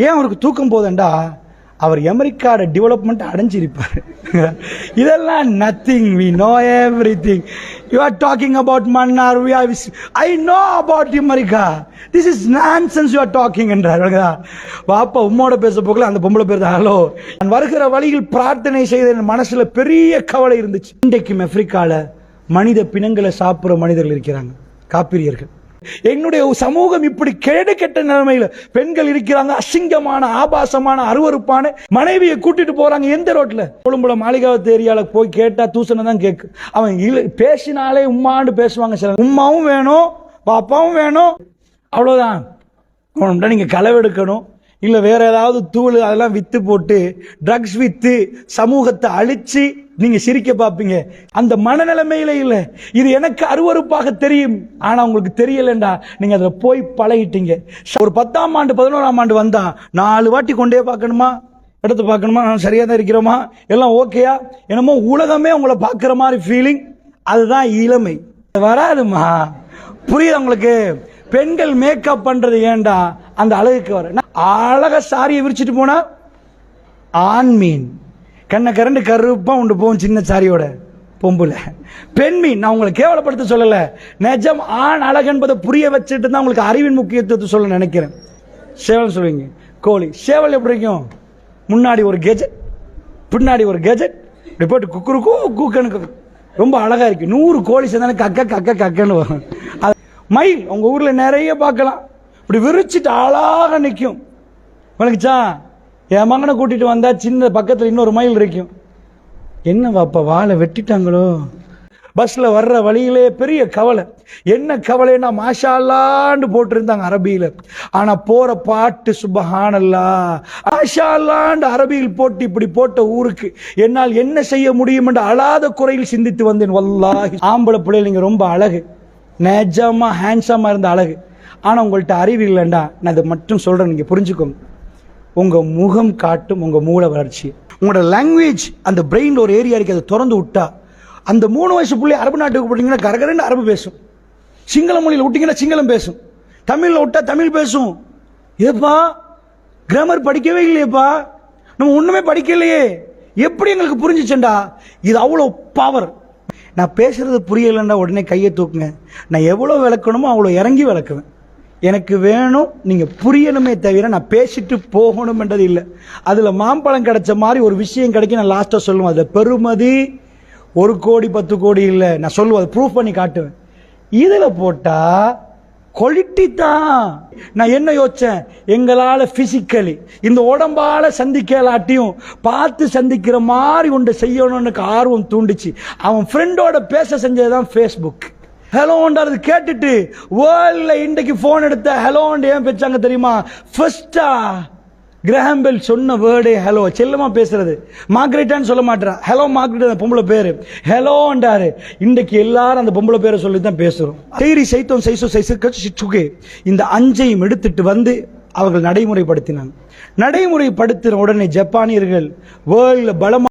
ஏன் அவருக்கு தூக்கம் போதண்டா அவர் அமெரிக்காவோட டெவலப்மெண்ட் அடைஞ்சிருப்பார். இதெல்லாம் nothing we know everything you are talking about Mannar we are I know about America this is nonsense you are talking என்றார். விளங்குதா? வாப்பா உம்மோட பேச போகல அந்த பொம்பளை பேர் ஹலோ நான் வருகிற வழியில் பிரார்த்தனை செய்த என் மனசுல பெரிய கவலை இருந்துச்சு. இன்றைக்கும் ஆப்பிரிக்கால மனித பிணங்களை சாப்பிட்ற மனிதர்கள் இருக்கிறாங்க. காப்பிரியர்கள். என்னுடைய சமூகம் இப்படி கேடு கெட்ட நிலைமையில் பெண்கள் இருக்கிறாங்க அசிங்கமான ஆபாசமான அருவருப்பான மனைவியை கூட்டிட்டு போறாங்க எந்த ரோட்ல? கொழும்புல மாளிகாவத்து ஏரியாவில் போய் கேட்டா தூசணம் தான் கேட்கு அவன் பேசினாலே உம்மான்னு பேசுவாங்க சில உம்மாவும் வேணும் பாப்பாவும் வேணும் அவ்வளவுதான். அவன்கிட்ட நீங்க களவெடுக்கணும் இல்லை வேற ஏதாவது தூள் அதெல்லாம் வித்து போட்டு ட்ரக்ஸ் வித்து சமூகத்தை அழிச்சு நீங்க சிரிக்க பார்ப்பீங்க. அந்த மனநிலைமையில இல்ல. இது எனக்கு அருவருப்பாக தெரியும். ஆனா உங்களுக்கு தெரியலண்டா. நீங்க அதுல போய் பழகிட்டீங்க. ஒரு பத்தாம் ஆண்டு பதினோராம் ஆண்டு வந்தா நாலு வாட்டி கொண்டே பார்க்கணுமா? எடுத்து பார்க்கணுமா? சரியாக சரியா தான் இருக்கிறோமா? எல்லாம் ஓகேயா? என்னமோ உலகமே உங்களை பார்க்குற மாதிரி ஃபீலிங் அதுதான் இளமை. வராதுமா புரியுது உங்களுக்கு? பெண்கள் மேக்கப் பண்றது ஏன்டா அந்த அழகுக்கு வர. நான் அழகா சாரியை விரிச்சிட்டு போனா ஆண் மீன் கண்ணை கரண்டு கருப்பாக உண்டு போகும் சின்ன சாரியோட பொம்புல. பெண் மீன் நான் உங்களை கேவலப்படுத்த சொல்லல. நிஜம் ஆண் அழகென்பதை புரிய வச்சுட்டு தான் உங்களுக்கு அறிவின் முக்கியத்துவத்தை சொல்ல நினைக்கிறேன். சேவல் சொல்லுவீங்க கோழி. சேவல் எப்படி இருக்கும்? முன்னாடி ஒரு கெஜெட் பின்னாடி ஒரு கெஜெட் இப்படி போட்டு குக்குருக்கு கூக்கனுக்கு ரொம்ப அழகா இருக்கு. நூறு கோழி சேர்ந்தாலும் கக்க கக்க கக்கன்னு வரும். அது மயில் உங்க ஊர்ல நிறைய பார்க்கலாம். இப்படி விரிச்சிட்டு அழகாக நிற்கும் வணக்கச்சா என் மகனை கூட்டிட்டு வந்தா சின்ன பக்கத்தில் இன்னொரு மயில் இருக்கும். என்ன வாப்பா வாழை வெட்டிட்டாங்களோ? பஸ்ல வர்ற வழியிலே பெரிய கவலை. என்ன கவலைன்னா மாஷா போட்டிருந்தாங்க அரபியில. ஆனா போற பாட்டு சுபஹானல்லா. மாஷா அரபியில் போட்டு இப்படி போட்ட ஊருக்கு. என்னால் என்ன செய்ய முடியும் என்று அழாத குறையில் சிந்தித்து வந்தேன். வல்லாஹி. ஆம்பளை பிள்ளைகள் நீங்க ரொம்ப அழகு. நேஜமாக ஹேண்ட்ஸமா இருந்த அழகு. ஆனா உங்கள்கிட்ட அறிவு இல்லைண்டா. நான் இதை மட்டும் சொல்றேன் நீங்க புரிஞ்சுக்கோங்க. உங்கள் முகம் காட்டும் உங்கள் மூளை வளர்ச்சி. உங்களோட லாங்குவேஜ் அந்த பிரெயின் ஒரு ஏரியா இருக்கு அதை திறந்து விட்டா அந்த மூணு வயசு பிள்ளை அரபு நாட்டுக்கு போட்டீங்கன்னா கரகரன்னு அரபு பேசும். சிங்கள மொழியில் விட்டிங்கன்னா சிங்களம் பேசும். தமிழில் விட்டா தமிழ் பேசும். ஏப்பா கிராமர் படிக்கவே இல்லையேப்பா. நம்ம ஒன்றுமே படிக்கலையே. எப்படி எங்களுக்கு புரிஞ்சிச்சேன்டா இது அவ்வளோ பவர் நான் பேசுறது புரியலைன்னா உடனே கையை தூக்குங்க. நான் எவ்வளோ விளக்கணுமோ அவ்வளோ இறங்கி விளக்குவேன். எனக்கு வேணும் நீங்கள் புரியணுமே தவிர நான் பேசிட்டு போகணும்ன்றது இல்லை. அதில் மாம்பழம் கிடைச்ச மாதிரி ஒரு விஷயம் கிடைக்கும் நான் லாஸ்ட்டாக சொல்லுவேன். அதில் பெருமதி ஒரு கோடி பத்து கோடி இல்லை. நான் சொல்லுவேன் அதை ப்ரூஃப் பண்ணி காட்டுவேன். இதில் போட்டால் கொலிட்டி தான். நான் என்ன யோசிச்சேன்? எங்களால் ஃபிசிக்கலி இந்த உடம்பால் சந்திக்கலாட்டியும் பார்த்து சந்திக்கிற மாதிரி ஒன்று செய்யணும்னு ஆர்வம் தூண்டுச்சு. அவன் ஃப்ரெண்டோட பேச செஞ்சது தான் ஃபேஸ்புக் ஹலோன்றது கேட்டுட்டு வேர்ல்ட்ல இன்றைக்கு ஃபோன் எடுத்த ஹலோன்னு ஏன் பேச்சாங்க தெரியுமா? ஃபர்ஸ்டா கிரஹாம்பெல் சொன்ன வேர்டே ஹலோ செல்லமாக பேசுறது. மார்க்ரெட்டான்னு சொல்ல மாட்டா ஹலோ மார்க்ரேட் அந்த பொம்பளை பேர். ஹலோன்றாரு இன்றைக்கு எல்லாரும் அந்த பொம்பளை பேரை சொல்லி தான் பேசுறோம் செய்ரி சைத்தோம் சைசோ சைசு சுகே இந்த அஞ்சையும் எடுத்துட்டு வந்து அவர்கள் நடைமுறைப்படுத்தினாங்க. நடைமுறைப்படுத்தின உடனே ஜப்பானியர்கள் வேர்ல்டில் பலமா